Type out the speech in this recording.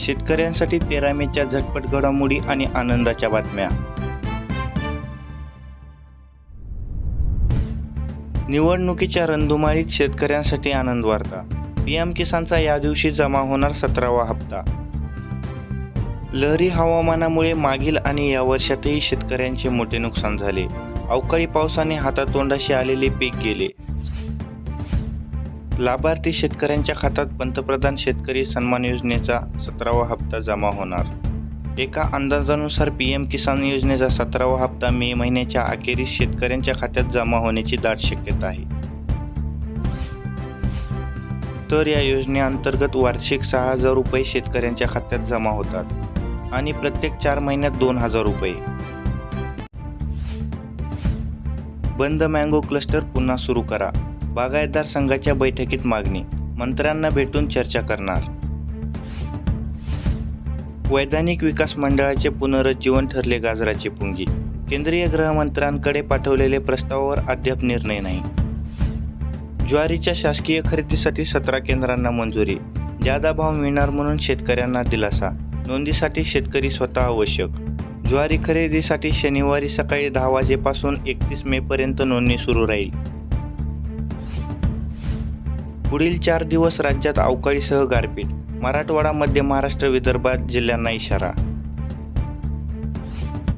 शेतकऱ्यांसाठी तेरा मेच्या झटपट घडामोडी आणि आनंदाच्या बातम्या. निवडणुकीच्या रणधुमाळीत शेतकऱ्यांसाठी आनंद वार्ता. पीएम किसानचा या दिवशी जमा होणार सतरावा हप्ता. लहरी हवामानामुळे मागील आणि या वर्षातही शेतकऱ्यांचे मोठे नुकसान झाले. अवकाळी पावसाने हातातोंडाशी आलेले पीक गेले. लाभार्थी शेतकऱ्यांच्या खात्यात पंतप्रधान शेतकरी सन्मान योजनेचा सतरावा हप्ता जमा होणार. एका अंदाजानुसार पी एम किसान योजनेचा सतरावा हप्ता मे महिन्याच्या अखेरीस शेतकऱ्यांच्या खात्यात जमा होण्याची दाट शक्यता आहे. तर या योजनेअंतर्गत वार्षिक सहा हजार रुपये शेतकऱ्यांच्या खात्यात जमा होतात आणि प्रत्येक चार महिन्यात दोन हजार रुपये. बंद मँगो क्लस्टर पुन्हा सुरू करा. बागायतदार संघाच्या बैठकीत मागणी मंत्र्यांना भेटून चर्चा करणार. वैधानिक विकास मंडळाचे पुनरुज्जीवन ठरले गाजराची पुंगी. केंद्रीय गृहमंत्र्यांकडे पाठवलेले प्रस्तावावर अद्याप निर्णय नाही. ज्वारीच्या शासकीय खरेदीसाठी सतरा केंद्रांना मंजुरी. जादा भाव मिळणार म्हणून शेतकऱ्यांना दिलासा. नोंदीसाठी शेतकरी स्वतः आवश्यक. ज्वारी खरेदीसाठी शनिवारी सकाळी दहा वाजेपासून एकतीस मे पर्यंत नोंदणी सुरू राहील. पुढील चार दिवस राज्यात अवकाळीसह गारपीट. मराठवाडा मध्य महाराष्ट्र विदर्भात जिल्ह्यांना इशारा